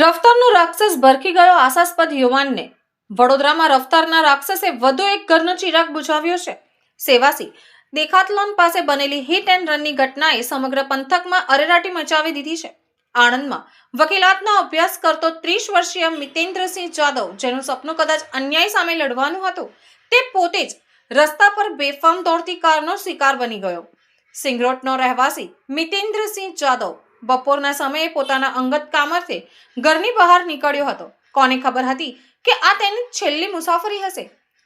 રફતારનો રાક્ષસ ભરખી ગયો આશાસ્પદ યુવાનને. વડોદરામાં રફતારના રાક્ષસે વધુ એક ઘરનો ચિરાગ બુઝાવ્યો છે. સેવાસી, દેખાતલોન પાસે બનેલી હિટ એન્ડ રનની ઘટનાએ સમગ્ર પંથકમાં અરેરાટી મચાવી દીધી છે. આણંદમાં વકીલાતનો અભ્યાસ કરતો ત્રીસ વર્ષીય મિતેન્દ્રસિંહ જાદવ, જેનું સપનું કદાચ અન્યાય સામે લડવાનું હતું, તે પોતે જ રસ્તા પર બેફામ દોડતી કારનો શિકાર બની ગયો. સિંગરોટનો રહેવાસી મિતેન્દ્રસિંહ જાદવ બપોરના સમયે પોતાના અંગત કામર્થે ઘરની બહાર નીકળ્યો હતો. કોને ખબર હતી કે આ તેની છેલ્લી મુસાફરી હશે?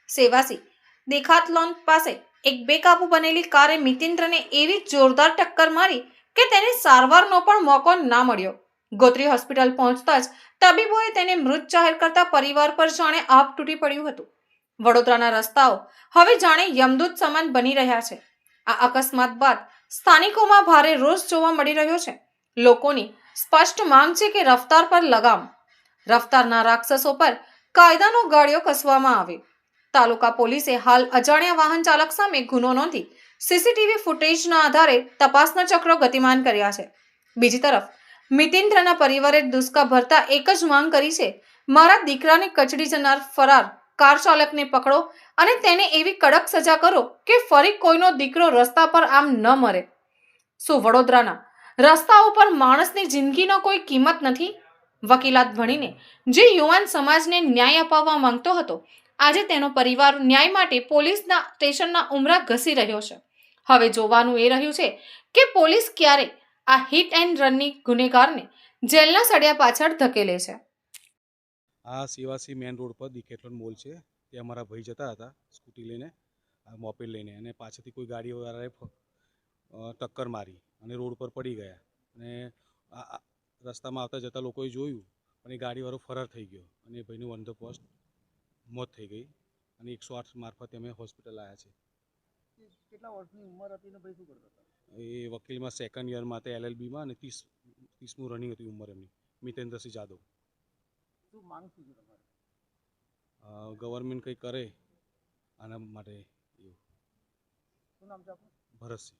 સેવાસી, દેખાતલોન પાસે એક બેકાબુ બનેલી કારે મિતિન્દ્રને એવી જોરદાર ટક્કર મારી કે તેને સારવારનો પણ મોકો ના મળ્યો. ગોત્રી હોસ્પિટલ પહોંચતા જ તબીબોએ તેને મૃત જાહેર કરતા પરિવાર પર જાણે આપ તૂટી પડ્યું હતું. વડોદરાના રસ્તાઓ હવે જાણે યમદૂત સમાન બની રહ્યા છે. આ અકસ્માત બાદ સ્થાનિકોમાં ભારે રોષ જોવા મળી રહ્યો છે. લોકોની સ્પષ્ટ માંગ છે કે રફતાર પર લગામ. રફતારના રાક્ષસો પર કાયદાનો ગાળિયો કસવામાં આવે તાલુકા પોલીસે હાલ અજાણ્યા વાહન ચાલક સામે ગુનો નોંધી સીસીટીવી ફૂટેજના આધારે તપાસના ચક્રો ગતિમાન કર્યા છે. બીજી તરફ, મિતિન્દ્રના પરિવારે દુષ્કા ભરતા એક જ માંગ કરી છે, મારા દીકરાને કચડી જનાર ફરાર કાર ચાલકને પકડો અને તેને એવી કડક સજા કરો કે ફરી કોઈનો દીકરો રસ્તા પર આમ ન મરે. શું વડોદરાના રસ્તાઓ ઉપર માણસની જિંદગીનો કોઈ કિંમત નથી. વકીલાત ભણીને જે યુવાન સમાજને ન્યાય અપાવવા માંગતો હતો, આજે તેનો પરિવાર ન્યાય માટે પોલીસના સ્ટેશનના ઉમરા ઘસી રહ્યો છે. હવે જોવાનું એ રહ્યું છે કે પોલીસ ક્યારે આ હિટ એન્ડ રનની ગુનેગારને જેલના સળિયા પાછળ ધકેલે છે. આ સેવાસી મેન રોડ પર દિકેટલોન મોલ છે. તે અમારા ભાઈ જતા હતા, સ્કૂટી લઈને મોપેડ લઈને અને પાછળથી કોઈ ગાડીવાળાએ ટક્કર મારી અને રોડ પર પડી ગયા. અને રસ્તામાં આવતા જતા લોકોએ જોયું અને ગાડીવાળો ફરાર થઈ ગયો અને ભાઈનું ઓન ધ પોસ્ટ મોત થઈ ગઈ અને એકસો આઠ મારફતે અમે હોસ્પિટલ આવ્યા છે. કેટલા વર્ષની ઉંમર હતી અને ભાઈ શું કરતા હતા? એ વકીલમાં સેકન્ડ યરમાં હતા એલએલબીમાં અને ત્રીસ ત્રીસમું રનિંગ હતી ઉંમર એમની મિતેન્દ્રસિંહ જાદવ. શું માંગ શું છે તમારે? ગવર્મેન્ટ કંઈ કરે આના માટે એવું. શું નામ છે ભરતસિંહ.